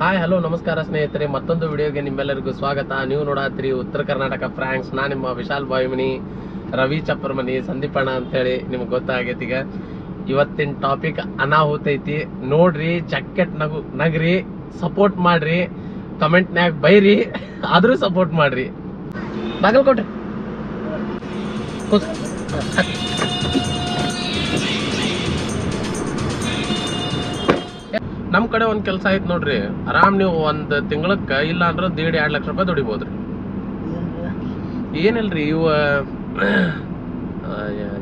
Hi hello ನಮಸ್ಕಾರ ಸ್ನೇಹಿತರೆ. ಮತ್ತೊಂದು ವಿಡಿಯೋಗೆ ನಿಮ್ಮೆಲ್ಲರಿಗೂ ಸ್ವಾಗತ. ನೀವು ನೋಡಾತ್ರಿ ಉತ್ತರ ಕರ್ನಾಟಕ ಫ್ರಾಂಕ್ಸ್ ನಾ ನಿಮ್ಮ ವಿಶಾಲ್ ಬಾಯಿಮನಿ ರವಿ ಚಪ್ಪರ್ಮನಿ ಸಂದೀಪಣ್ಣ ಅಂತೇಳಿ ನಿಮ್ಗೆ ಗೊತ್ತಾಗೈತಿ ಈಗ. ಇವತ್ತಿನ ಟಾಪಿಕ್ ಅನಾಹುತ ಐತಿ. ನೋಡ್ರಿ ಜಕ್ಕೆಟ್ ನಗು ನಗ್ರಿ ಸಪೋರ್ಟ್ ಮಾಡ್ರಿ ಕಮೆಂಟ್ನ್ಯಾಗ ಬೈರಿ, ಆದ್ರೂ ಸಪೋರ್ಟ್ ಮಾಡ್ರಿ. ಬಾಗಲ್ ಕೊಟ್ರಿ. ಕೂತ್. ನಮ್ ಕಡೆ ಒಂದು ಕೆಲಸ ಐತ್ ನೋಡ್ರಿ. ಆರಾಮ್ ನೀವು ಒಂದು ತಿಂಗಳಕ್ಕೆ ಇಲ್ಲ ಅಂದ್ರೆ ದೇಡ್ ಎರಡು ಲಕ್ಷ ರೂಪಾಯಿ ದುಡಿಬೋದ್ರಿ. ಏನಿಲ್ರಿ ಇವ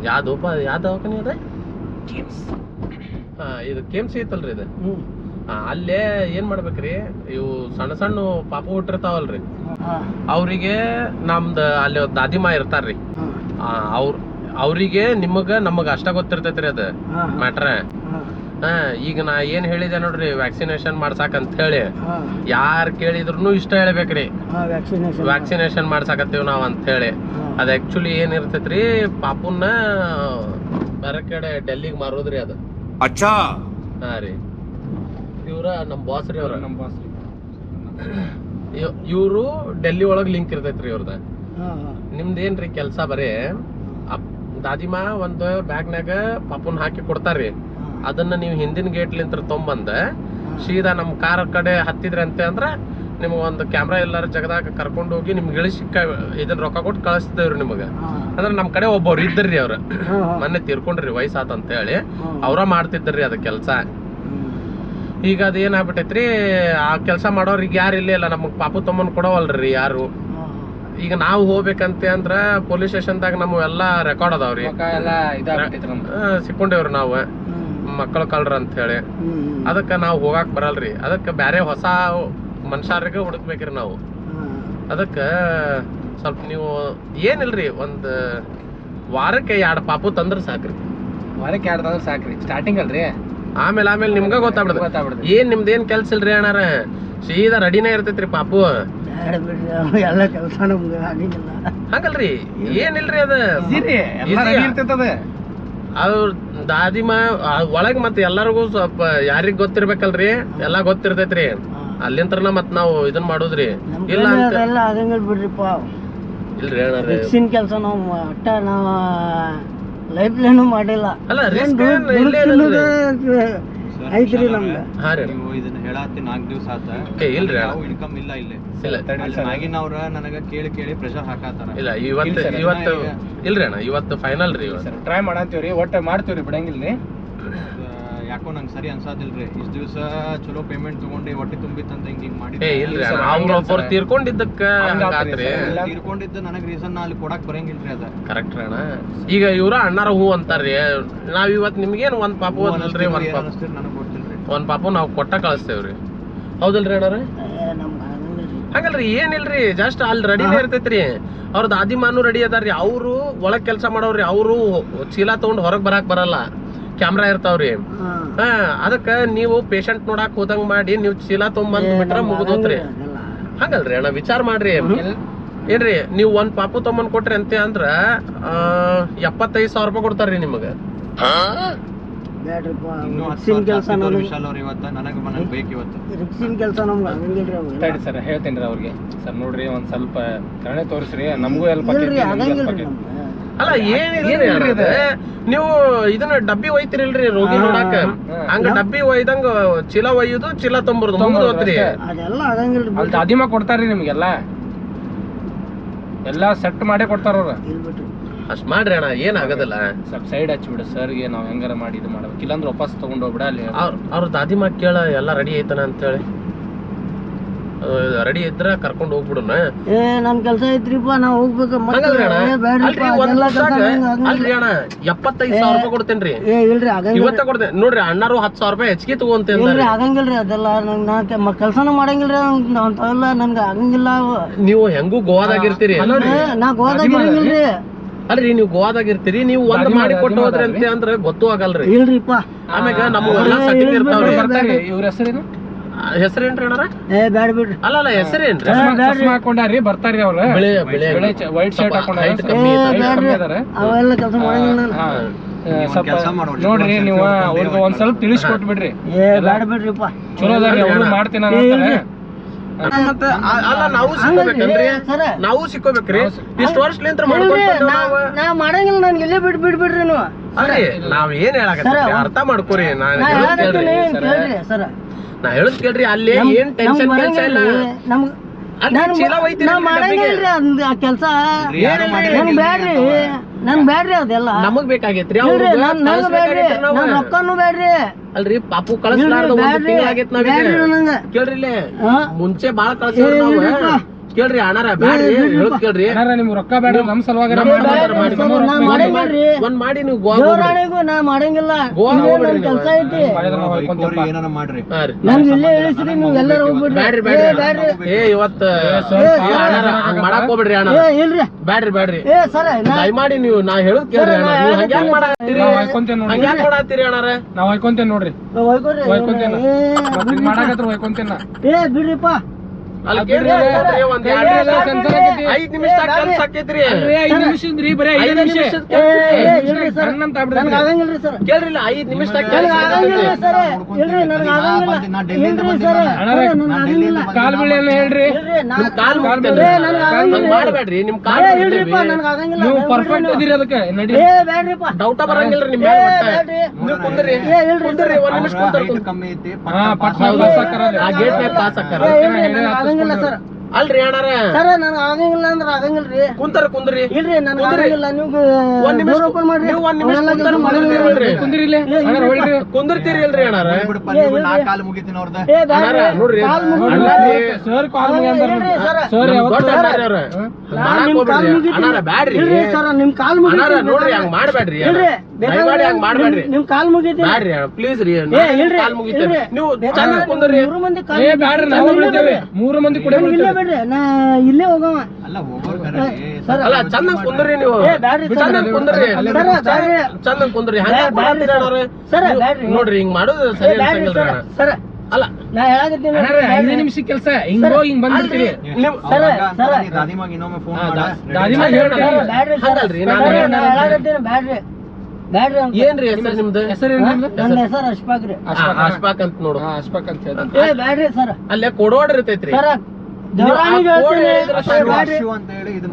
ಯಾವ್ದಪ್ಪ ಯಾವ ದವಾಖಾನೆ ಅದ? ಹಾ ಇದು ಕೆಮ್ಸಿ ಐತಲ್ರಿ ಇದು. ಅಲ್ಲೇ ಏನ್ ಮಾಡ್ಬೇಕ್ರಿ ಇವು ಸಣ್ಣ ಸಣ್ಣ ಪಾಪ ಹುಟ್ಟಿರ್ತಾವಲ್ರಿ. ಅವ್ರಿಗೆ ನಮ್ದ ಅಲ್ಲಿ ದಾದಿಮಾ ಇರ್ತಾರ್ರಿ. ಅವ್ರ ಅವರಿಗೆ ನಿಮಗ ನಮಗ ಅಷ್ಟ ಗೊತ್ತಿರ್ತೈತ್ರಿ ಅದ ಮ್ಯಾಟ್ರ. ಹಾ ಈಗ ನಾ ಏನ್ ಹೇಳಿದೆ ನೋಡ್ರಿ ವ್ಯಾಕ್ಸಿನೇಷನ್ ಮಾಡ್ಸಾಕ ಅಂತ ಹೇಳಿ ಯಾರ್ ಕೇಳಿದ್ರು ಇಷ್ಟ ಹೇಳ್ಬೇಕ್ರಿ. ವ್ಯಾಕ್ಸಿನೇಷನ್ ಮಾಡ್ಸಾಕತ್ತೇವ್ ನಾವ್ ಅಂತ ಹೇಳಿ ಅದ್ ಆಕ್ಚುಲಿ ಏನ್ ಇರ್ತೈತ್ರಿ ಪಾಪುನ್ನ ಬೇರೆ ಕಡೆ ಡೆಲ್ಲಿಗೆ ಮಾರೋದ್ರಿ ಅದು. ಅಚ್ಚಾ. ಹಾ ರೀ. ಇವ್ರ ನಮ್ ಬಾಸ್ ರೀ ಅವ್ರ. ನಮ್ಮ ಬಾಸ್ ಇವ್ರು ಡೆಲ್ಲಿ ಒಳಗ್ ಲಿಂಕ್ ಇರ್ತೈತ್ರಿ ಇವ್ರದ. ನಿಮ್ದೇನ್ರಿ ಕೆಲ್ಸ ಬರೀ ದಾದಿಮಾ ಒಂದು ಬ್ಯಾಗ್ನಾಗ ಪಾಪುನ್ ಹಾಕಿ ಕೊಡ್ತಾರ್ರಿ. ಅದನ್ನ ನೀವು ಹಿಂದಿನ ಗೇಟ್ ಲಿಂತ್ರ ತೊಂಬಂದ ಸೀದಾ ನಮ್ಮ ಕಾರ್ ಕಡೆ ಹತ್ತಿದ್ರಂತೆ ಅಂದ್ರೆ ನಿಮ್ಗೆ ಒಂದು ಕ್ಯಾಮ್ರಾ ಎಲ್ಲಾರು ಜಗದಾಗ ಕರ್ಕೊಂಡು ಹೋಗಿ ನಿಮ್ಗೆ ಇಳಿಸಿ ಇದನ್ನ ರೊಕ್ಕ ಕೊಟ್ಟು ಕಳಿಸ್ತಿದ್ರು ನಿಮಗೆ. ಅಂದ್ರೆ ನಮ್ಮ ಕಡೆ ಒಬ್ಬವ್ರು ಇದ್ದರ್ರಿ ಅವ್ರ. ಮೊನ್ನೆ ತೀರ್ಕೊಂಡ್ರಿ ವಯಸ್ಸಾತ ಅಂತ ಹೇಳಿ. ಅವ್ರ ಮಾಡ್ತಿದ್ರಿ ಅದ ಕೆಲಸ. ಈಗ ಅದು ಏನಾಗ್ಬಿಟ್ಟೈತ್ರಿ ಆ ಕೆಲಸ ಮಾಡೋರಿಗೆ ಯಾರು ಇಲ್ಲೇ ಇಲ್ಲ ನಮಗೆ ಪಾಪು ತಮ್ಮನ್ ಕೊಡವಲ್ರಿ ಯಾರು. ಈಗ ನಾವು ಹೋಗ್ಬೇಕಂತೆ ಅಂದ್ರ ಪೊಲೀಸ್ ಸ್ಟೇಷನ್ದಾಗ ನಮ್ಮ ಎಲ್ಲಾ ರೆಕಾರ್ಡ್ ಅದಾವ್ರಿ. ಸಿಕ್ಕೊಂಡೇವ್ರಿ ನಾವು. ಮಕ್ಕಳು ಕಳ್ರ ಅಂತ ಹೇಳಿ. ಅದಕ್ಕ ನಾವು ಹೋಗಾಕ್ ಬರಲ್ರಿ. ಅದಕ್ಕೆ ಬ್ಯಾರೆ ಹೊಸ ಮನುಷ್ಯರಿಗೆ ಹುಡುಕ್ಬೇಕ್ರಿ ನಾವು. ಅದಕ್ಕೆ ಸ್ವಲ್ಪ ನೀವು ಏನಿಲ್ರಿ ಒಂದು ವಾರಕ್ಕೆ ಎರಡು ಪಾಪು ತಂದ್ರ ಸಾಕ್ರಿ. ವಾರಕ್ಕೆ ಎರಡು ತಂದ್ರ ಸಾಕ್ರಿ. ಸ್ಟಾರ್ಟಿಂಗ್ ಅಲ್ರಿ? ಆಮೇಲೆ ಆಮೇಲೆ ನಿಮ್ಗ ಗೊತ್ತಾಗ್ಬಿಡ್ತದೆ. ಗೊತ್ತಾಗ್ಬಿಡ್ತು ಏನ್ ನಿಮ್ದ ಏನ್ ಕೆಲ್ಸ ಇಲ್ರಿ ಅಣ್ಣಾರ? ಸೀದಾ ರೆಡಿನೇ ಇರ್ತೈತ್ರಿ ಪಾಪು. ಎಲ್ಲ ಕೆಲಸ ಹಂಗಲ್ರಿ? ಏನಿಲ್ರಿ ಅದ. ಅವ್ರ ದಾದಿಮ ಒಳಗ್ ಮತ್ತೆ ಎಲ್ಲರಿಗೂ ಸ್ವಲ್ಪ ಯಾರಿಗ್ ಗೊತ್ತಿರ್ಬೇಕಲ್ರಿ? ಎಲ್ಲಾ ಗೊತ್ತಿರ್ತೈತ್ರಿ. ಅಲ್ಲಿಂತ್ರನ ಮತ್ ನಾವು ಇದನ್ ಮಾಡೋದ್ರಿ. ಇಲ್ಲ ಅಂತ ಎಲ್ಲ ಆಗಂಗಿಲ್ಲ ಬಿಡ್ರಿಪ್ಪ. ಇಲ್ರಿ ಅಣ್ಣಾರ ರಿಕ್ಸಿನ ಕೆಲಸ ನಾವು ಅಟ್ಟ ನಾವು ಲೈಫ್ಲೇನು ಮಾಡಿಲ್ಲ. ಅಲ್ಲ risk ಏನ್ ಇಲ್ಲೇ ಇರಲ್ರಿ. ಐತ್ರಿ ನಮ್ಗೆ ಹಾ ರೀ. ನೀವು ಇದನ್ನ ಹೇಳತ್ತಿ ನಾಲ್ಕು ದಿವಸ ಆತ. ಏ, ಇಲ್ರಿ. ಅಣ್ಣ. ಯಾವ ಇನ್ಕಮ್ ಇಲ್ಲ. ಇಲ್ಲಿ. ಇಲ್ಲ. ಅಲ್ಲಿ ಅವ್ರ ನನಗ ಕೇಳಿ ಕೇಳಿ ಪ್ರೆಷರ್ ಹಾಕಾತಾರ. ಇಲ್ಲ ಇವತ್ತು ಇಲ್ಲ sir, ಇವತ್ತು ಇನ್ನ ಇಲ್ರಿ ಅಣ್ಣ ಇವತ್ತು ಫೈನಲ್ ರೀ ಇವತ್ತು. ಟ್ರೈ ಮಾಡಂತೀವ್ರಿ ಒಟ್ಟೆ ಮಾಡ್ತೀವ್ರಿ ಬಿಡಂಗಿಲ್ರಿ. ಯಾಕೋ ನಂಗೆ ಸರಿ ಅನ್ಸಾದಿಲ್ರಿ. ಇಷ್ಟು ದಿವಸ ಚಲೋ ಪೇಮೆಂಟ್ ತಗೊಂಡು ಹೊಟ್ಟೆ ತುಂಬಿತ್ತಂತ ಹಿಂಗ್ ಹಿಂಗ್ ಮಾಡಿ ಏ ಇಲ್ರಿ. ತೀರ್ಕೊಂಡಿದ್ದಕ್ಕ ಹಂಗಾತ್ರಿ. ತೀರ್ಕೊಂಡಿದ್ದ ನನಗ್ ರೀಸನ್ ಅಲ್ಲಿ ಕೊಡಕ್ ಬರಂಗಿಲ್ರಿ ಅದ. ಕರೆಕ್ಟ್ ಅಣ್ಣ. ಈಗ ಇವ್ರ ಅಣ್ಣಾರ ಹೂ ಅಂತಾರ್ರಿ. ನಾವ್ ಇವತ್ ನಿಮ್ಗೇನ್ ಒಂದ್ ಪಾಪು ಅಲ್ರಿ ಒಂದ್ ಪಾಪು. ಅನಿಸ್ತೀರಿ ನನಗ್ ಗೊತ್ತಿಲ್ರಿ. ಒಂದ್ ಪಾಪು ನಾವ್ ಕೊಟ್ಟ ಕಳಿಸ್ತೇವ್ರಿ. ಹೌದಲ್ರಿ ಅಣ್ಣಾರ? ಹಂಗಲ್ರಿ ಏನಿಲ್ರಿ ಜಸ್ಟ್ ಅಲ್ಲಿ ರೆಡಿನೇ ಇರ್ತೈತ್ರಿ. ಅವ್ರ ಆದಿಮಾನು ರೆಡಿ ಅದಾರ್ರಿ. ಅವ್ರು ಒಳಗ್ ಕೆಲಸ ಮಾಡೋರ್ರಿ. ಅವರು ಚೀಲ ತಗೊಂಡ್ ಹೊರಗ್ ಬರಾಕ್ ಬರಲ್ಲ. ಕ್ಯಾಮ್ರಾ ಇರ್ತಾವ್ರಿ. ಹಾ. ಅದಕ್ಕ ನೀವು ಪೇಷಂಟ್ ನೋಡಾಕ್ ಹೋದಂಗ್ ಮಾಡಿ ನೀವು ಚೀಲ ತೊಗೊಂಬಂದ್ ಬಿಟ್ರ ಮುಗಿದೋತ್ರಿ. ಹಂಗಲ್ರಿ ಅಣ್ಣ ವಿಚಾರ ಮಾಡ್ರಿ. ಏನ್ರಿ ನೀವು ಒಂದ್ ಪಾಪು ತೊಂಬಂದ್ ಕೊಟ್ರಿ ಅಂತ ಅಂದ್ರ ಆ, ಎಪ್ಪತ್ತೈದ್ ಸಾವಿರ ರೂಪಾಯಿ ಕೊಡ್ತಾರ್ರಿ ನಿಮಗ. ತಡಿ ಸರ್ ಹೇಳ್ತೀನಿ ರೀ ಅವ್ರಿಗೆ. ಸರ್ ನೋಡ್ರಿ ಒಂದ್ ಸ್ವಲ್ಪ ಕರಣೆ ತೋರಿಸ್ರಿ. ನಮಗೂ ಹೆಲ್ಪ್ ಇಲ್ರಿ ಆಗಂಗಿಲ್ರಿ ಅಲ್ಲ ಏನಿದ್ರಿ ಅದು? ನೀವು ಇದನ್ನ ಡಬ್ಬಿ ಒಯ್ತಿರಿಲ್ರಿ ರೋಗಿ ನೋಡಾಕ? ಹಂಗ ಡಬ್ಬಿ ಒಯ್ದಂಗ ಚೀಲ ಒಯ್ಯುದು ಚೀಲ ತೊಂಬರ್ದು ಅಷ್ಟೇ. ಅದೆಲ್ಲ ಆಗಂಗಿಲ್ರಿ ಅಲ್ಲಿ ದಾದಿಮ ಕೊಡ್ತಾರ್ರಿ ನಿಮ್ಗೆಲ್ಲ. ಎಲ್ಲಾ ಸೆಟ್ ಮಾಡೇ ಕೊಡ್ತಾರ ಅವ್ರ. ಅಷ್ಟ್ ಮಾಡ್ರಿ ಅಣ್ಣ ಏನ್ ಆಗೋದಿಲ್ಲ. ಸ್ವಲ್ಪ ಸೈಡ್ ಸರ್ ಸರ್ಗೆ ನಾವ್ ಹೆಂಗಾರ ಮಾಡಿ ಇದು ಮಾಡ್ಬೇಕು. ಇಲ್ಲಾಂದ್ರೆ ವಾಪಸ್ ತಗೊಂಡ್ ಹೋಗ್ಬಿಡ ಅಲ್ಲಿ. ಅವ್ರ ಅವ್ರ ಮಾಡ್ ಕೇಳ ಎಲ್ಲ ರೆಡಿ ಐತನ ಅಂತೇಳಿ. ರೆಡಿ ಇದ್ರ ಕರ್ಕೊಂಡು ಹೋಗ್ಬಿಡೋಣ. ಏ ನಮ್ ಕೆಲಸ ಐತ್ರಿಪ್ಪ ನಾವ್ ಹೋಗ್ಬೇಕು. ಅಲ್ರಿ ಅಣ್ಣ ಎಪ್ಪತ್ತೈದ್ ಸಾವಿರ ರೂಪಾಯಿ ಕೊಡ್ತೇನ್ರಿ. ಏ ಇಲ್ರಿ ಇವತ್ತ ಕೊಡ್ತೇನೆ. ನೋಡ್ರಿ ಅಣ್ಣಾರು ಹತ್ತು ಸಾವಿರ ರೂಪಾಯಿ ಹೆಚ್ಚಿಗೆ ತಗೋಂತೇನ್ರಿ ಇಲ್ರಿ ಆಗಂಗಿಲ್ರಿ ಅದೆಲ್ಲ ನಂಗ್ ನಾ ಕೆ- ಕೆಲ್ಸನೂ ಮಾಡಂಗಿಲ್ರಿ ಅಂತಾವೆಲ್ಲ ನನ್ಗೆ ಆಗಂಗಿಲ್ಲ. ನೀವು ಹೆಂಗೂ ಗೋವಾದಾಗಿರ್ತೀರಿ. ನಾ ಗೋವಾದಾಗ ಇರಂಗಿಲ್ರಿ ಅಲ್ರಿ ನೀವು ಗೋವಾದಾಗ ಇರ್ತೀರಿ ನೀವು ಒಂದ್ ಮಾಡಿ ಕೊಟ್ಟು ಹೋದ್ರಿ ಅಂತ ಅಂದ್ರೆ ಗೊತ್ತೂ ಆಗಲ್ರಿ. ಇಲ್ರಿಪ್ಪ. ಆಮೇಲೆ ಇರ್ತಾವ್ರಿ ಬಿಡ್ರಿ. ಇವ್ರ ಹೆಸರೇನು? ಹೆಸರೇನ್ರಿ ಅಣ್ಣಾರ ಏ ಬ್ಯಾಡ ಬಿಡ್ರಿ. ಅಲ್ಲ ಅಲ್ಲ ಹೆಸರೇನ್ರಿ? ಚಸ್ಮಾ ಹಾಕೊಂಡಾರಿ ಬರ್ತಾರ್ರಿ ಅವ್ರ. ಬಿಳಿ ಬಿಳಿ ವೈಟ್ ಶರ್ಟ್ ಹಾಕೊಂಡ ಹೈಟ್ ಕಮ್ಮಿ ಇದಾರೆ. ಅವೆಲ್ಲ ಕೆಲಸ ಮಾಡಂಗಿಲ್ಲ ನಾನು. ನೋಡ್ರಿ ನೀವು ಅವ್ರಿಗೆ ಒಂದ್ ಸ್ವಲ್ಪ ತಿಳಿಸ್ಕೊಟ್ ಬಿಡ್ರಿ. ಏ ಬ್ಯಾಡ ಬಿಡ್ರಿಪ್ಪ. ಚಲೋ ಅದಾರಿ ಮಾಡ್ತೀನಿ ಅಂತಾರೆ ಮತ್ತೆ ಅಲ್ಲ ನಾವು ಸಿಕ್ಕೋಬೇಕಂದ್ರಿ ನಾವು ಸಿಕ್ಕೋಬೇಕ್ರಿ? ಇಷ್ಟು ವರ್ಷಲಿಂತ ಮಾಡ್ಕೊಂಡು ನಾ ಮಾಡಂಗಿಲ್ಲ ನಾನು ಇಲ್ಲೇ ಬಿಡ್ ಬಿಡ್ ಬಿಡ್ರಿ ನೀವು. ಅಲ್ರಿ ನಾವ್ ಏನ್ ಹೇಳಕತ್ತೀರಿ? ಅರ್ಥ ಮಾಡ್ಕೊರಿ ನಾನು ಸರ್. ನಾ ಹೇಳೋದ್ ಕೇಳ್ರಿ ಅಲ್ಲಿ ಏನ್ ಟೆನ್ಷನ್ ಕೆಲ್ಸ ಇಲ್ಲ. ನಮ್ಗ್ ನಾನು ನಾ ಮಾಡಂಗಿಲ್ರಿ ಅದ್ ಆ ಕೆಲ್ಸ. ನನ್ ಬ್ಯಾಡ್ರಿ ನನ್ ಬ್ಯಾಡ್ರಿ ಅದೆಲ್ಲ. ನಮಗ್ ಬೇಕಾಗೈತ್ರಿ ಇಲ್ರಿ ಅವ್ರಿಗೆ ನನ್ ನಂಗ್ ಬ್ಯಾಡ್ರಿ ಕಳ್ಸ್ಬೇಕಾಗೈತ್ರಿ ನನ್ ರೊಕ್ಕನು ಬ್ಯಾಡ್ರಿ. ಅಲ್ರಿ ಪಾಪು ಕಳಿಸ್ಲಾರ್ದ ಒಂದು ತಿಂಗಳಾಗೈತ್ ಕೇಳ್ರಿ ಇಲ್ಲೇ. ಮುಂಚೆ ಬಾಳ ಕಳ್ಸಿವ್ರಿ ಏ, ನಾವು. ಇಲ್ರಿಪ್ಪ. ಕೇಳ್ರಿ ಅಣ್ಣಾರ ಬೇಡ್ರಿ ಹೇಳೋದ್ ಕೇಳ್ರಿ. ಏನಾರ ನಿಮ್ ರೊಕ್ಕ ಬೇಡ ನಮ್ ಸಲುವಾಗಿ. ಒಂದ್ ಮಾಡಿ ನೀವು ಗೋವಾ. ದೇವರಾಣಿಗೂ ನಾ ಮಾಡಂಗಿಲ್ಲ. ಗೋವಾ ಹೋಗ್ಬಿಡ್ರಿ ಕೆಲ್ಸ ಐತಿ. ಏನಾರ ಮಾಡ್ರಿ. ಹಾ ಇಲ್ಲೇ ಇಳಿಸ್ರಿ ನೀವು ಎಲ್ಲರೂ ಹೋಗ್ಬಿಡ್ರಿ. ಬ್ಯಾಡ್ರಿ ಏ, ಬ್ಯಾಡ್ರಿ ಬ್ಯಾಡ್ರಿ. ಏ ಇವತ್ತ ಸರ್, ಏ, ಸರ್, ಅಣ್ಣಾರ ಹಂಗ್ ಮಾಡಕ್ ಹೋಗ್ಬಿಡ್ರಿ ಅಣ್ಣ ಏ ಇಲ್ರಿ. ಬ್ಯಾಡ್ರಿ ಬ್ಯಾಡ್ರಿ. ಏ ಸರ ನಾ ದಯಮಾಡಿ ನೀವು ನಾ ಹೇಳೋದ್ ಕೇಳ್ರಿ ಅಣ್ಣ ನೀವು ಮಾಡಾತ್ತೀರಿ ನಾವ್ ಹೊಯ್ಕೊಂತೇವ್ ನೋಡ್ರಿ. ಮಾಡಾತ್ತೀರಿ ಅಣ್ಣಾರ? ನಾವ್ ಹೊಯ್ಕೊಂತೇವ್ ನೋಡ್ರಿ. ಹೋಗ್ಕೊಡ್ರಿ ಹೊಯ್ಕೊಂತೇನ ಏ ಮತ್ತ್ ಹಿಂಗ್ ಮಾಡಾಕತ್ರ ಹೊಯ್ಕೊಂತೇನ ಏ ಬಿಡ್ರಿಪ್ಪ. ಐದ್ ನಿಮಿಷ ಕೆಲಸ ಆಕೈತ್ರಿ ಐದ್ ನಿಮಿಷದ್ರಿ ಬರೀ ಐದ್ ನಿಮಿಷ. ಕೇಳ್ರಿಲ್ಲ ಐದ್ ನಿಮಿಷ ಕಾಲ್ ಬೀಳಿಯನ್ನ ಹೇಳ್ರಿ. ಕಾಲ್ ಮಾಡ್ಬೇಡ್ರಿ ನಿಮ್ ಕಾಲ್ ನೀವು ಪರ್ಫೆಕ್ಟ್ ಇದೀರಿ ಅದಕ್ಕೆ ನಡಿ ಡೌಟ ಬರಂಗಿಲ್ರಿ ನಿಮ್ ನೀವು ಕುಂದ್ರಿ. ಕುಂದ್ರಿ ಒಂದ್ ನಿಮಿಷ ಕುಂದ್ರಿ. ಕಮ್ಮಿ ಐತಿ. ಆ ಗೇಟ್ ಪಾಸ್ ಹಾಕಾರ ಆಗಂಗಿಲ್ಲ ಸರ್ ಅಲ್ರಿ ಅಣ್ಣಾರ ಸರ್ ನನ್ಗೆ ಆಗಂಗಿಲ್ಲ ಅಂದ್ರೆ ಆಗಂಗಿಲ್ರಿ ಕುಂತರ ಕುಂದ್ರಿ ಇಲ್ರಿ ನನ್ಗೆ ಕುಂದ್ರಿ. ಆಗಂಗಿಲ್ಲ ನೀವು ಒಂದ್ ನಿಮಿಷ ಡೋರ್ ಓಪನ್ ಮಾಡ್ರಿ ನೀವು ಒಂದ್ ನಿಮಿಷ ಅವೆಲ್ಲ ಕುಂತರ ಕೆಲ್ಸ ಮಾಡಿದ್ರಿ ಮಾಡಿದ್ರಿ. ಅಲ್ರಿ? ಕುಂದ್ರಿ ಇಲ್ಲಿ ಅಣ್ಣ ಹೊಳ್ರಿ ಕುಂದಿರ್ತೀರಿ ಇಲ್ರಿ ಅಣ್ಣಾರ ನಾ ಕಾಲ್ ಮುಗಿತೀನಿ ಅವ್ರದ ಏ ಬ್ಯಾಡ್ರಿ ಅಣ್ಣಾರ ನೋಡ್ರಿ ಕಾಲ್ ಮುಗ್ದು- ಅಣ್ಣಾರಿ ಸರ್ ಕಾಲ್ ಇಲ್ರಿ ಸರ್ ಸರ್ ನಮ್ ಯಾವತ್ತು ದೊಡ್ಡ ಅಣ್ಣಾರಿ ಅವ್ರ ನಾ ಮಾಡಾಕ್ ನಿಮ್ ಕಾಲ್ ಹೋಗ್ಬೇಡ್ರಿ ಮುಗಿತೀನಿ. ಅಣ್ಣಾರ ಬ್ಯಾಡ್ರಿ ಇಲ್ರಿ ಸರ್ ನಿಮ್ ಕಾಲ್ ಅಣ್ಣಾರ ಮುಗಿತೀನಿ ನೋಡ್ರಿ ಹಂಗ್ ಮಾಡ್ಬೇಡ್ರಿ ಇಲ್ರಿ ದಯಮಾಡಿ ಹಂಗ್ ಮಾಡ್ಬೇಡ್ರಿ. ನಿಮ್- ನಿಮ್ ಕಾಲ್ ಬ್ಯಾಡ್ರಿ ಪ್ಲೀಸ್ ರೀ ಏ ಇಲ್ರಿ ಕಾಲ್ ಮುಗಿತೇನೆ. ಇಲ್ರಿ. ನೀವು ಚೆನ್ನಾಗಿ ಕುಂದ್ರಿ. ಮೂರು ಮಂದಿ ಕಾಲ್ ಏ ಬ್ಯಾಡ್ರಿ ನಾವು ಇಲ್ಲೇ ಮೂರು ಮಂದಿ ಕೂಡ ಇಲ್ಲೇ ಬಿಡ್ರಿ. ನಾ ಇಲ್ಲೇ ಹೋಗವ. ಅಲ್ಲ ಸರ್, ಅಲ್ಲ ಚಂದ ಕುಂದ್ರಿ ನೀವು. ಏ ಬ್ಯಾಡ್ರಿ ಸರ್. ಚಂದ ಕುಂದ್ರಿ. ಸರ್, ಬ್ಯಾಡ್ರಿ. ಚಂದ ಕುಂದ್ರಿ. ಹಂಗ ಬ್ಯಾಡ್ರಿ ಮಾಡತ್ತೀರ ಅಣ್ಣಾರ ಸರ್, ನೀವು- ಬ್ಯಾಡ್ರಿ. ನೋಡ್ರಿ ಹಿಂಗ್ ಮಾಡೋದು ಏ ಸರಿ ಬ್ಯಾಡ್ರಿ ಸರ್. ಅಣ್ಣ. ಸರ್. ಅಲ್ಲ. ನಾ ಹೇಳಕತ್ತೀನಿ ಅಣ್ಣ ಐದೇ ನಿಮಿಷ ಕೆಲಸ. ಹಿಂಗ ಹೋಗಿ ಹಿಂಗ್ ಬಂದ್ಬಿಡ್ತೀರಿ ನೀವು ಸರ್, ಸರ್. ದಾದಿಮಾಗ ಇನ್ನೊಮ್ಮೆ ಫೋನ್ ಹಾ, ಮಾಡ. ದಾದಿಮಾಗ್ ಹೇಳ್ರಿ. ಬ್ಯಾಡ್ರಿ ಸರ್. ಹಂಗಲ್ರಿ, ನಾನು ಸರ್, ಹೇಳ್ದೆ. ನಾ ಹೇಳಕತ್ತೀನಿ ಬ್ಯಾಡ್ರಿ. ಏನ್ರಿ ಹೆಸರು ನಿಮ್ದು? ಹೆಸರು ನನ್ನ ಹೆಸರು? ಅಂತ ನೋಡು. ಅಶ್ಫಾಕ್ ಅಂತ ಏ ಬ್ಯಾಡ್ರಿ ಸರ್. ಅಲ್ಲೇ ಕೊಡೋಡ್ ಇರ್ತೈತ್ರಿ. ಸರ್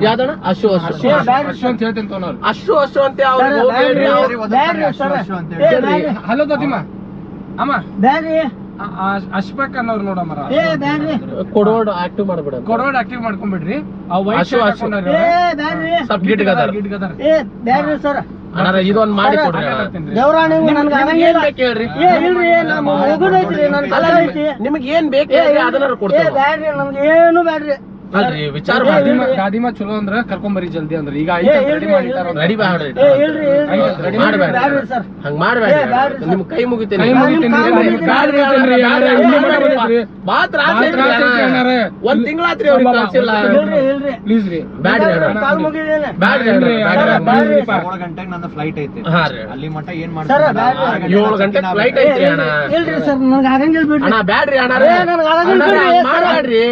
ಯಾವ್ದಣ್ಣ? ಅಶು ಅಶು ಅಶು ಅಂತ ಹೇಳ್ತೀನಿ ತೋನವ್ರು. ಅಶು ಅಶು ಅಂತ ಅವ್ರು ಹಲೋ ಗತಿಮ ಅಮ್ಮ. ಬ್ಯಾಡ್ರಿ. ಅನ್ನೋರು ನೋಡಮ್ಮ ಕೊಡೋಡ್ ಆಕ್ಟಿವ್ ಮಾಡ್ಬಿಡ ಕೊಡೋಡ್ ಆಕ್ಟಿವ್ ಮಾಡ್ಕೊಂಡ್ಬಿಡ್ರಿ. ಆ ವೈಟ್ ಶರ್ಟ್ ಹಾಕೊಂಡ್ರಿ ಸಬ್ ಗಿಟ್ ಗದರ್ ಗಿಟ್ ಸರ್. ಇದೊಂದ್ ಮಾಡಿ ಕೊಡ್ರಿ ಏನ್ ಬೇಕು ಅದನ್ನ ಏನು ಬ್ಯಾಡ್ರಿ. ಅಲ್ರಿ ವಿಚಾರ ದಾದಿಮ ಚಲೋ ಅಂದ್ರ ಕರ್ಕೊಂಡ್ ಜಲ್ದಿ ಅಂದ್ರ. ಈಗ ರೆಡಿ ಮಾಡಿ ರೆಡಿ ಹಂಗ ಮಾಡಬೇಡ ನಿಮ್ ಕೈ ಕೈ ಮುಗೀತೇನಿ ಒಂದ್ ಅವ್ರಿಗೆ ಬ್ಯಾಡ್ರಿ ಬ್ಯಾಡ್ರಿ. ಏಳು ಗಂಟೆ ಅಣ್ಣ. ಬ್ಯಾಡ್ರಿ ಅಣ್ಣ.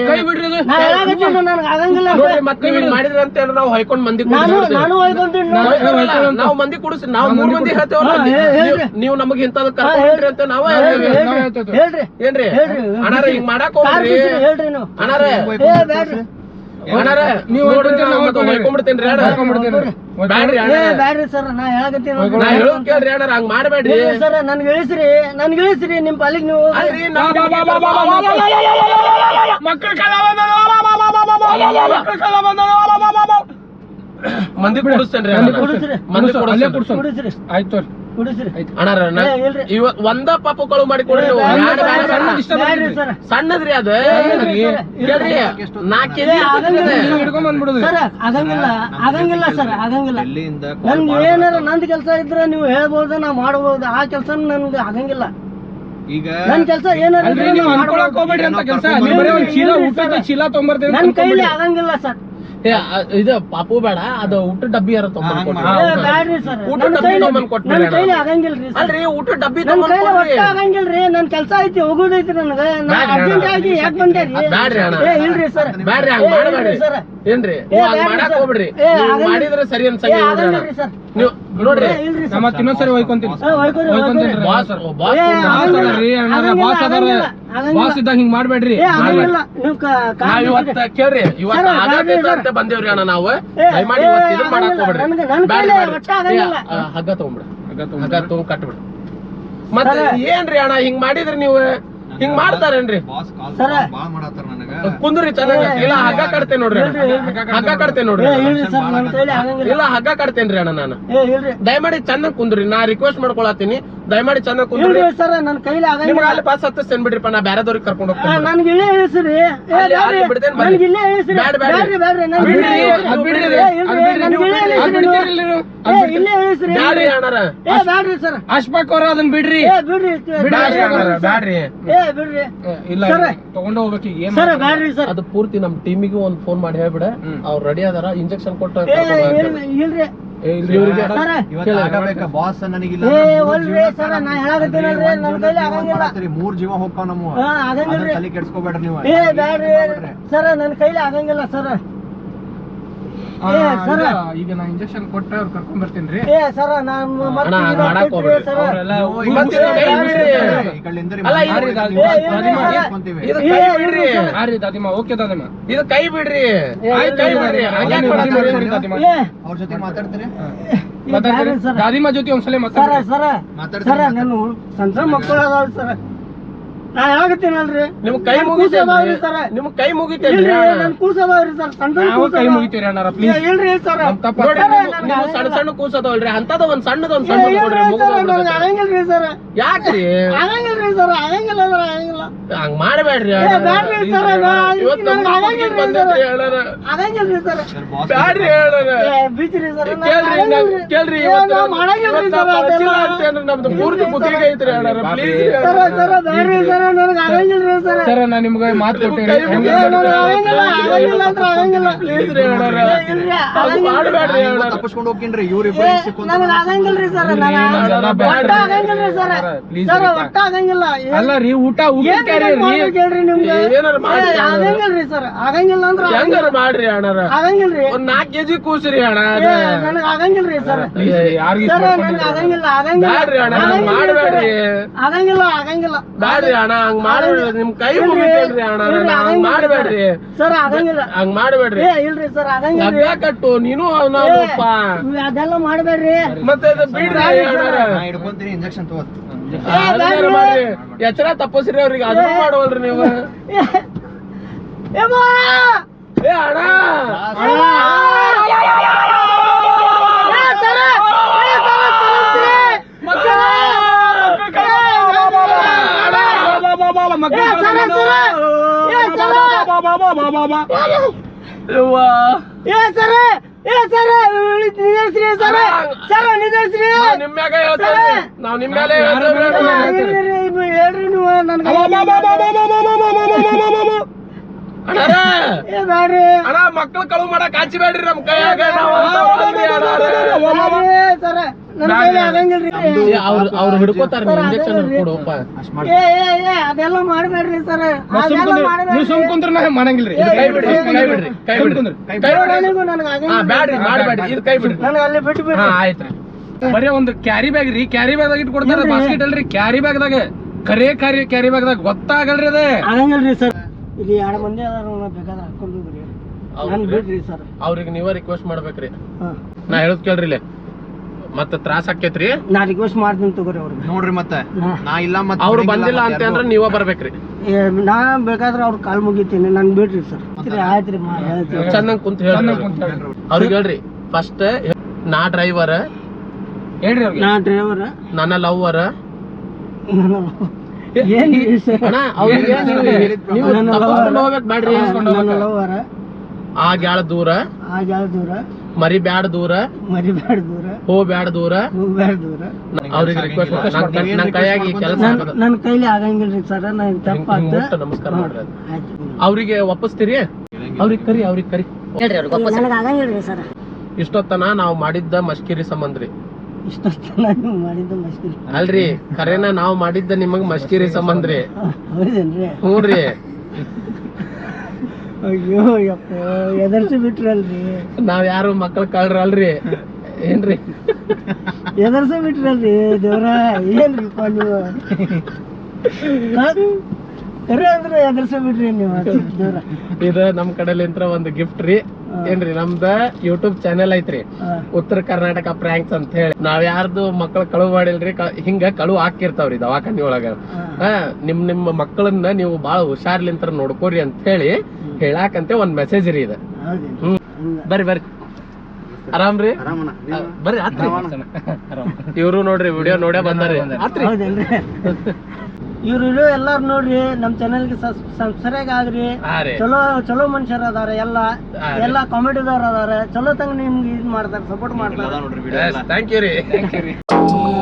ಕೈ ಬಿಡ್ರಿ ನನಗೆ ಆಗಂಗಿಲ್ಲ ಮತ್ತೆ ನೀವು ಅಂತ ನಾವು ಹೊಯ್ಕೊಂಡು ಮಂದಿ ನಾನು ನಾವು ಮಂದಿ ಕುಡಿಸಿ ನಾವು ಮೂರು ಮಂದಿ ಹೇಳ್ತೇವಲ್ಲ ನೀವು ನಮಗೆ ಇಂಥದ್ ಕರ್ಕೊಂಡ್ರಿ ಅಂತ ನಾವು ಹೇಳ್ರಿ ಏನ್ರಿ ಅಣ್ಣಾರ ಹಿಂಗ್ ಮಾಡಾಕ ಹೋಗ್ರಿ ಅಣ್ಣಾರ ಅಣ್ಣಾರ ನೀವು ಅಣ್ಣ ಬ್ಯಾಡ್ರಿ ಸರ್ ನಾ ಮಾಡಬೇಡಿ ಸರ್ ನನ್ಗೆ ನನ್ಗೆ ನಿಮ್ ಪಾಲಿಗೆ ನೀವು ಮಕ್ಕಳ ಕಲಾವ ಮಂದಿ ಮಂದಿ ಆಯ್ತು ಇವತ್ ಒಂದ ಪಾಪ ಮಾಡಿ ಕೊಡ್ರಿ ಸಣ್ಣದ್ರಿ ಅದ. ನಾಲ್ಕು ಆಗಂಗಿಲ್ಲ. ಆಗಂಗಿಲ್ಲ ಸರ್ ಆಗಂಗಿಲ್ಲ ನಂದ್ ಕೆಲಸ ಇದ್ರೆ ನೀವು ಹೇಳ್ಬೋದು ನಾ ಮಾಡಬಹುದು ಆ ಕೆಲ್ಸ ನನ್ಗೆ ಆಗಂಗಿಲ್ಲ. ಈಗ ನನ್ ಕೆಲಸ ಏನಾರ ಅಲ್ರಿ ನೀವು ಅನ್ಕೊಳಕ್ ಹೋಗ್ಬೇಡ್ರಿ ಅಂತ ಕೆಲಸ ಇಲ್ರಿ, ನೀವು ಬರೀ ಒಂದ್ ಚೀಲ ಊಟದ. ಚೀಲ ತೊಗೊಂಬರ್ತೀರಿ ನನ್ ಕೈಲಿ ಆಗಂಗಿಲ್ಲ ಸರ್ ಏ, ಅ- ಇದು ಪಾಪು ಬೇಡ ಅದು ಊಟ ಡಬ್ಬಿ ಯಾರ ತಗೊಂಡ್. ಬ್ಯಾಡ್ರಿ ಸರ್ ಊಟ ನನ್ ಡಬ್ಬಿ ಕೈಲಿ ನನ್. ಕೈಲಿ ಆಗಂಗಿಲ್ರಿ ಸರ್ ಅಲ್ರಿ ಊಟ ಡಬ್ಬಿ ನನ್ ತಗೊಂಡ್ ಕೈಲಿ ಕೊಡ್ರಿ. ಒಟ್ಟ ಆಗಂಗಿಲ್ರಿ ನನ್ ಕೆಲಸ ಐತಿ ಹೋಗೋದೈತಿ ನನಗ ನಾ ಬ್ಯಾಡ್ರಿ ಅರ್ಜೆಂಟ್. ಆಗಿ ಯಾಕೆ ಬಂದೇರಿ ಬ್ಯಾಡ್ರಿ ಅಣ್ಣ. ಏ ಇಲ್ರಿ ಸರ್ ಬ್ಯಾಡ್ರಿ ಹಂಗ್ ಸರ್ ಏನ್ರಿ? ಮಾಡಿದ್ರೆ ನೀವು ನೋಡ್ರಿ. ನಮ್ಮ ಇದ್ದಾಗ ಹಿಂಗ್ ಮಾಡ್ಬೇಡ್ರಿ. ಕೇಳ್ರಿ ಅಂತ ಬಂದೇವ್ರಿ ಅಣ್ಣ ನಾವು. ಹಗ್ಗ ತಗೊಂಡ್ಬಿಡ್ರಿ ಹಗ್ಗ ತಗೊಂಡ್ ಕಟ್ಬಿಡ್ರಿ ಮತ್ತೆ ಏನ್ರಿ ಅಣ್ಣ ಹಿಂಗ್ ಮಾಡಿದ್ರಿ ನೀವು? ಹಿಂಗ್ ಮಾಡ್ತಾರೇನ್ರಿ? Boss call sir. ಬಾಳ ಮಾಡತ್ತಾರ ನನಗ. ಕುಂದ್ರಿ ಚೆನ್ನಾಗ ಇಲ್ಲ ಹಗ್ಗ ಕಟ್ತೇನೆ ನೋಡ್ರಿ. ಹಗ್ಗ ಕಟ್ತೇನೆ ನೋಡ್ರಿ. ಏ ಸರ್ ನನ್ನ ಕೈಲಿ ಆಗಂಗಿಲ್ಲ ಇಲ್ಲ ಹಗ್ಗ ಕಟ್ತೇನ್ರಿ ಅಣ್ಣ ನಾನು. ದಯಮಾಡಿ ಚಂದ ಕುಂದ್ರಿ. ನಾ ರಿಕ್ವೆಸ್ಟ್ ಮಾಡ್ಕೊಳತ್ತೀನಿ. ದಯಮಾಡಿ ಚಂದ ಕುಂದ್ರಿ. ಸರ್ ನನ್ನ ಕೈಲಿ ನಿಮ್ಗೆ ಆಗಂಗಿಲ್ಲ ಅಲ್ಲಿ ಬಿಡ್ರಿಪ್ಪ ನಾ ಬೇರೆದವ್ರಿಗೆ ಕರ್ಕೊಂಡು ಹೋಗ್ತೀನಿ. ಹೋಗ್ತೇನೆ ನನ್ಗೆ ಇಲ್ಲೇ ಇಳಿಸ್ರಿ. ಏ ಅಲ್ಲಿ- ಬ್ಯಾಡ್ರಿ, ಅಲ್ಲಿ ಬಿಡ್ತೇನೆ ಬರ್ರಿ. ನನ್ಗೆ ಇಲ್ಲೇ ಇಳಿಸ್ರಿ. ಬ್ಯಾಡ್ ಬ್ಯಾಡ್ರಿ. ಬ್ಯಾಡ್ರಿ ಬ್ಯಾಡ್ರಿ. ನನ್ಗೆ ಬಿಡ್ರಿ, ಇಲ್ಲೇ ಇಳಿಸ್ರಿ. ಅದ್ ಬಿಡ್ರಿ. ಏ, ಇಲ್ರಿ, ಅದ್ ಬಿಡ್ರಿ, ನನ್ಗೆ ಇಲ್ಲೇ ಅದ್ ಇಳಿಸ್ರಿ ನೀವು. ಇಲ್ಲೇ ಇಳಿಸ್ರಿ. ಬ್ಯಾಡ್ರಿ ಅಣ್ಣಾರ. ಏ ಬ್ಯಾಡ್ರಿ ಸರ್. ಅಶ್ಫಾಕ್ ಅವ್ರ ಅದನ್ನ ಬಿಡ್ರಿ. ಏ ಬಿಡ್ರಿ ಬಿಡ್ರಿ, ಬ್ಯಾಡ್ರಿ ಅಣ್ಣಾರ, ಬ್ಯಾಡ್ರಿ. ಏ ಬಿಡ್ರಿ. ಏ, ಇಲ್ಲ ಸರ್. ತಗೊಂಡು ಹೋಗ್ಬೇಕು ಈಗ. ಏನ್ ಸರ್ ಮಾಡ್ತಾರೆ? ಬ್ಯಾಡ್ರಿ ಸರ್. ಅದು ಪೂರ್ತಿ ನಮ್ ಟೀಮಿಗೂ ಒಂದ್ ಫೋನ್ ಮಾಡಿ ಹೇಳ್ಬಿಡ. ಅವ್ರು ರೆಡಿ ಅದಾರ ಇಂಜೆಕ್ಷನ್ ಕೊಟ್ಟು ಏ ಕರ್ಕೊಂಡ್ ಹೋಗಕ್ಕೆ. ಇಲ್ರಿ ಇಲ್ರಿ. ಬಾಸ್ ನನಗಿಲ್ಲ. ಮೂರ್ ಜೀವ ಹೋಗ್ತಾವ ನಮ್ಮ ತಲೆ ಕೆಡ್ಸ್ಕೊಬೇಡ್ರಿ ನೀವು. ಸರ್ ನನ್ನ ಕೈಲಿ ಆಗಂಗಿಲ್ಲ ಸರ್. ಈಗ ನಾ ಇಂಜೆಕ್ಷನ್ ಕೊಟ್ಟ ಅವ್ರು ಕರ್ಕೊಂಡ್ ಬರ್ತೀನಿ ಏ ಸರ್ ನಾನು ಮತ್ತೆ ಮಾಡಕ್ ಹೋಗ್ಬೇಡಿ. ಸರ್. ಅವ್ರೆಲ್ಲ ಕೈ ಬಿಡ್ರಿ. ಅಲ್ಲ, ಇದು? ಇದು ಕೈ ಬಿಡ್ರಿ. ಹಾ ರೀ ಓಕೆ ದಾದಿಮ ಇದು ಕೈ ಬಿಡ್ರಿ. ಆಯ್ತು, ಕೈ ಬಿಡ್ರಿ. ಹಂಗ್ಯಾಕ್ ಮಾಡತ್ತೀರಿ? ಏ. ಅವ್ರ ಜೊತೆ ಮಾತಾಡ್ತೀರಿ? ಮಾತಾಡ್ತೀರಿ? ಬ್ಯಾಡ್ರಿ ಸರ್? ದಾದಿಮ ಜೊತೆ ಒಂದ್ಸಲ ಸರ ಮಾತಾಡ್ರಿ. ನಾನು ಸಣ್ಣ ಸಣ್ಣ ಮಕ್ಕಳು ಅದಾವ ಸರ್. ನಾ ನಿಮ್ ಕೈ ಮುಗಿತೇನ್ರಿ. ನಿಮ್ ಕೈ ಮುಗಿತೇನ್ರಿ? ನನ್ ಕೂಸ್ ಅದಾವ್ರಿ ಸರ್ ಸಣ್ಣ ಸಣ್ಣ ನಾವು ಕೈ ಮುಗಿತೀರಿ ಮುಗಿತೀವಿ ಅಣ್ಣಾರ ಪ್ಲೀಸ್ ಇಲ್ರಿ. ಸರ್ ತಪ್ಪ ನೀವು- ಸಣ್ಣ. ಸಣ್ಣ ಕೂಸದವಲ್ರಿ ಅಂತದ ಒಂದ್ ಸಣ್ಣದ ಒಂದ್ ಸಣ್ಣ ಸರ್, ಆಗಂಗಿಲ್ರಿ ಸರ್. ಯಾಕ್ರಿ? ಆಗಂಗಿಲ್ರಿ ಸರ್ ಆಗಂಗಿಲ್ಲ ಆಗಂಗಿಲ್ಲ ಹಂಗ್ ಮಾಡಬೇಡ್ರಿ ಆಗಂಗಿಲ್ರಿ ಸರ್. ಬ್ಯಾಡ್ರಿ ಸರ್ ಕೇಳ್ರಿ ಕೇಳ್ರಿ ಇವತ್ತು ಮಾಡಂಗಿಲ್ರಿ ಸರ್ ನಮ್ದು ಪೂರ್ತಿ ಬುದ್ಧಿಗೆ ಐತ್ರಿ ಅಣ್ಣಾರ ಪ್ಲೀಸ್ ಸರ ಸರ. ಬ್ಯಾಡ್ರಿ ಸರ್ ನನಗೆ ಆಗಂಗಿಲ್ರಿ ಸರ್ ಸರ್ ನಾ ನಿಮ್ಗೆ ಮಾತು ಕೊಟ್ಟಿನಿ ಕೈ ಏ, ಮುಗಿ- ನನಗೆ ಆಗಂಗಿಲ್ಲ ಆಗಂಗಿಲ್ಲ ಆಗಂಗಿಲ್ಲ ಪ್ಲೀಸ್ ರೀ ಅಣ್ಣಾರ ಏ, ಅದು ಮಾಡಬೇಡ್ರಿ ಅಣ್ಣಾರ ತಪ್ಪಿಸ್ಕೊಂಡು ಹೋಗ್ತೀನಿ ಇವ್ರ ಏ, ಇಬ್ಬರು ನನಗೆ ಆಗಂಗಿಲ್ರಿ ಸರ್ ನನಗೆ ಅದೆಲ್ಲ ಒಟ್ಟ ಬ್ಯಾಡ್ರಿ. ಆಗಂಗಿಲ್ರಿ ಸರ್ ಸರ್ ರೀ. ಆಗಂಗಿಲ್ಲ ಅಲ್ಲ ರೀ ಊಟ ಆಗಂಗಿಲ್ರಿ ಸರ್ ಆಗಂಗಿಲ್ಲ ಅಂದ್ರ ಹೆಂಗಾರ ಮಾಡ್ರಿ ಅಣ್ಣಾರ ಆಗಂಗಿಲ್ರಿ ಒಂದ್ ನಾಲ್ಕು ಕೆಜಿ ಕೂಸ್ರಿ ಅಣ್ಣ ನನಗೆ ಆಗಂಗಿಲ್ರಿ ಸರ್ ಯಾರಿಗೂ ಆಗಂಗಿಲ್ಲ ಆಗಂಗಿಲ್ಲ ಬ್ಯಾಡ್ರಿ ಅಣ್ಣ ಹಂಗ್ ಆಗಂಗಿಲ್ಲ ಮಾಡಬೇಡ್ರಿ ಆಗಂಗಿಲ್ಲ ಆಗಂಗಿಲ್ಲ ಬ್ಯಾಡ್ರಿ ಅಣ್ಣ ಹಂಗ್ ಮಾಡ್ಬೇಡ್ರಿ ನಿಮ್ ಕೈ ಮುಗಿತೇನ್ರಿ ಅಣ್ಣ ಹಂಗ್ ಮಾಡಬೇಡ್ರಿ. ಸರ್ ಆಗಂಗಿಲ್ಲ. ಹಂಗ್ ಮಾಡಬೇಡ್ರಿ. ಏ ಇಲ್ರಿ ಸರ್ ಆಗಂಗಿಲ್ಲ. ಹಗ್ಗ ಕಟ್ಟು ನೀನು ಅವನಪ್ಪ ಅದೆಲ್ಲ ಮಾಡಬೇಡ್ರಿ. ಮತ್ತೆ ಅದು ಬಿಡ್ರಿ ಅಣ್ಣಾರ ನಾ ಹಿಡ್ಕೊಂತೀನಿ ಇಂಜೆಕ್ಷನ್ ತಗೋತ್ ಅದನ್ನಾರ ಮಾಡ್ರಿ. ಎಚ್ಚರ ತಪ್ಪಸ್ರಿ ಅವ್ರಿಗೆ ಅದನ್ನು ಮಾಡವಲ್ರಿ ನೀವು! ಏ ಅಣ್ಣ. ಅಣ್ಣ! ಏ, ಸರ! ಏ, ಸರ, ತರಸ್ರಿ! ಮಕ್ಕಳ! ಏ, ಸರ, ಸರ! ಏ, ಸರ! ಯವ್ವಾ. ಏ, ಸರ! ಏ, ಸರ! ನಿಲ್ಲಿಸ್ರಿ, ಸರ! ಸರ, ನಿಲ್ಲಿಸ್ರಿ! ನಾವ್ ನಿಮ್ ಮ್ಯಾಗ ಹೇಳ್ತೇವ್ರಿ ನಾವ್ ನಿಮ್ ಮೇಲೆ ಹೇಳ್ತೇವ್ರಿ ಏ, ಅಣ್ಣ. ಇರ್ರಿ, ಇರ್ರಿ, ಇಬ್ರು ಹೇಳ್ರಿ ನೀವು ನನ್ಗೆ ಅಣ್ಣಾರ ಏ, ಬ್ಯಾಡ್ರಿ. ಅಣ್ಣ ಮಕ್ಳು ಕಳು ಮಾಡಕ್ ಹಚ್ಚಬೇಡ್ರಿ ನಮ್ ಕೈಯಾಗ ನಾವ್ ಅಂತವ್ರು ಅಲ್ರಿ ಅಣ್ಣಾರ. ಬ್ಯಾಡ್ರಿ, ಸರ ಅವ್ರು ಅವ್ರು ಹಿಡ್ಕೋತಾರ ಇಂಜೆಕ್ಷನ್ ಕೊಡುವಪ್ಪ ಅಷ್ಟ್ ಏ ಏ ಏ ಅದೆಲ್ಲ ಮಾಡ್ಬೇಡ್ರಿ ಸರ್. ನೀವು ಸುಮ್ ನಾ ಮಾಡಂಗಿಲ್ರಿ. ಕೈ ಬಿಡ್ರಿ ಕೈ ಬಿಡ್ರಿ. ಕೈ ಸುಮ್ ಬಿಡ್ರಿ. ಕೈ ಬಿಡ್ರಿ. ನನಗೆ ಹಾ ಆಗಂಗಿಲ್ಲ ಬ್ಯಾಡ್ರಿ ಮಾಡಬೇಡ್ರಿ ಇದು ಕೈ ಬಿಡ್ರಿ. ನನಗೆ ಅಲ್ಲಿ ಬಿಟ್ಟು ಹಾ ಬಿಡ್ರಿ ಆಯ್ತ್ರಿ ಬರೀ ಒಂದು ಕ್ಯಾರಿ ಬ್ಯಾಗ್ ರೀ. ಕ್ಯಾರಿ ಬ್ಯಾಗ್ ದಾಗ ಇಟ್ಟು ಕೊಡ್ತಾರ ಏನ್ರಿ? ಬಾಸ್ಕೆಟ್ ಅಲ್ರಿ. ಕ್ಯಾರಿ ಬ್ಯಾಗ್ ದಾಗ ಕರೆ ಕ್ಯಾರಿ ಕ್ಯಾರಿ ಬ್ಯಾಗ್ ದಾಗ ಗೊತ್ತಾಗಲ್ರಿ ಅದೇ. ಆಗಂಗಿಲ್ರಿ ಸರ್. ಇಲ್ಲಿ ಎರಡು ಮಂದಿ ಅದಾರ ಬೇಕಾದ್ರೆ ಹಾಕೊಂಡು ಹೋಗ್ರಿ. ನನ್ ಬಿಡ್ರಿ ಸರ್. ಅವ್ರಿಗೆ ನೀವ ರಿಕ್ವೆಸ್ಟ್ ಮಾಡ್ಬೇಕ್ರಿ. ನಾ ಹೇಳದ್ ಕೇಳ್ರಿ ಇಲ್ಲಿ. ಮತ್ತ ತ್ರಾಸ ಆಕೇತ್ರಿ? ನಾ ರಿಕ್ವೆಸ್ಟ್ ಮಾಡ್ತೀನಿ ತಗೋರಿ ಅವ್ರಿಗೆ. ನೋಡ್ರಿ ಮತ್ತೆ ಹಾ. ನಾ ಇಲ್ಲ ಮತ್ತೆ ಅವ್ರು ಬಂದಿಲ್ಲ ಅಂತ. ಅಂದ್ರೆ ನೀವ ಬರ್ಬೇಕ್ರಿ. ಏ, ನಾ ಬೇಕಾದ್ರೆ ಅವ್ರ ಕಾಲ್ ಮುಗಿತೀನಿ ನಂಗೆ ಬಿಡ್ರಿ ಸರ್. ಆಯ್ತು ರೀ ಚಂದಂಗ್ ಕುಂತ ಹೇಳ್ರಿ. ಅವ್ರಿಗೆ ಹೇಳ್ರಿ ಫಸ್ಟ್ ನಾ ಡ್ರೈವರ್ ಹೇಳ್ರಿ ಅವ್ರಿಗೆ. ನಾ ಡ್ರೈವರ್ ನನ್ನ ಲವರ್ ಏನ್ ಸರ್ ಅಣ್ಣ ಅವ್ರಿಗೆ ನೀವು ನೀವು ನನ್ನ ತಪ್ಪಿಸ್ಕೊಂಡು lover. ಹೋಗ್ಬೇಕು ಬ್ಯಾಡ್ರಿ. ನನ್ನ ಲವರ ಆ ಗ್ಯಾಳ ದೂರ. ಆ ಗ್ಯಾಳ ದೂರ. ಮರಿ ಬ್ಯಾಡ ದೂರ. ಮರಿ ಬ್ಯಾಡ ದೂರ. ಹೋ ಬ್ಯಾಡ ದೂರ ಅವ್ರಿಗೆ ರಿಕ್ವೆಸ್ಟ್ ನನ್ನ ಕೈಯಾಗಿ ಕೆಲಸ ನನ್ ನನ್ನ ಕೈಲಿ ಆಗಂಗಿಲ್ರಿ ಸರ್ ನನ್ ನಮಸ್ಕಾರ ಮಾಡ್ರಿ ಅವ್ರಿಗೆ ಒಪ್ಪಿಸ್ತೀರಿ? ಅವ್ರಿಗೆ ಕರಿ ಅವ್ರಿಗೆ ಕರಿ. ನನಗೆ ಆಗಂಗಿಲ್ಲ ಸರ್. ಇಷ್ಟೊತ್ತನ ನಾವು ಮಾಡಿದ್ದ ಮಸ್ಕಿರಿ ಸಂಬಂಧ್ರಿ. ಇಷ್ಟೊತ್ತನ ನೀವು ಮಾಡಿದ್ದು ಮಸ್ಕಿಲ್ ಅಲ್ರಿ ಕರೆನ ನಾವು ಮಾಡಿದ್ದ ನಿಮಗ್ ಮಸ್ಕಿರಿ ಸಂಬಂಧ್ರಿ. ಹೌದೇನ್ರಿ? ಹ್ಞೂ ರೀ ಅಯ್ಯೋ ಯಪ್ಪ ಎದರ್ಸಿ ಬಿಟ್ರಲ್ರಿ. ನಾವ್ ಯಾರು ಮಕ್ಕಳ ಕಳ್ರಲ್ರಿ ಏನ್ರಿ? ಎದರ್ಸ ಬಿಟ್ರಲ್ರಿ ದೇವ್ರ ಏನ್ರಿ ನೀವು ಕರೆ ಅಂದ್ರೆ ಎದರ್ಸ ಬಿಟ್ರಿ ನೀವು ದೇವ್ರ. ಇದು ನಮ್ ಕಡೆಲಿಂತ್ರ ಒಂದು ಗಿಫ್ಟ್ ರೀ. ಏನ್ರಿ ನಮ್ದ ಯೂಟ್ಯೂಬ್ ಚಾನೆಲ್ ಐತ್ರಿ. ಉತ್ತರ ಕರ್ನಾಟಕ ಪ್ರ್ಯಾಂಕ್ಸ್ ಅಂತ ಹೇಳಿ. ನಾವ್ ಯಾರ್ದು ಮಕ್ಕಳ ಕಳುವು ಮಾಡಿಲ್ರಿ ಹಿಂಗ ಕಳುವು ಹಾಕಿರ್ತಾವ್ರಿ ದವಾಖಾನಿ ಒಳಗ. ನಿಮ್ ನಿಮ್ಮ ಮಕ್ಕಳನ್ನ ನೀವು ಬಾಳ ಹುಷಾರ್ಲಿಂತ್ರ ನೋಡ್ಕೋರಿ ಅಂತ ಹೇಳಿ ಹೇಳಾಕಂತೆ ಒಂದ್ ಮೆಸೇಜ್ ರೀ ಇದು? ಹ್ಮ್. ಬರ್ರಿ ಬರ್ರಿ. ಆರಾಮ್ರಿ ರೀ? ಬರ್ರಿ ಆತ್ರಿ. ಇವ್ರು ನೋಡ್ರಿ ವಿಡಿಯೋ ನೋಡೇ ಬಂದಾರಿ. ಆತ್ರಿ. ಹೌದೇನ್ರಿ? ಇವ್ರು ವಿಡಿಯೋ ಎಲ್ಲಾರು ನೋಡ್ರಿ ನಮ್ ಚಾನೆಲ್ಗೆ ಸಬ್ಸ್ಕ್ರೈಬ್ ಆಗ್ರಿ ಚಲೋ ಚಲೋ ಮನುಷ್ಯರ ಅದಾರ ಎಲ್ಲ. ಎಲ್ಲ ಕಾಮಿಡಿದವ್ರ ಅದಾರ. ಚಲೋ ತಂಗ ನಿಮ್ಗೆ ಇದ್ ಮಾಡ್ತಾರ ಸಪೋರ್ಟ್ ಮಾಡ್ತಾರೆ. ಥ್ಯಾಂಕ್ ಯು ರೀ.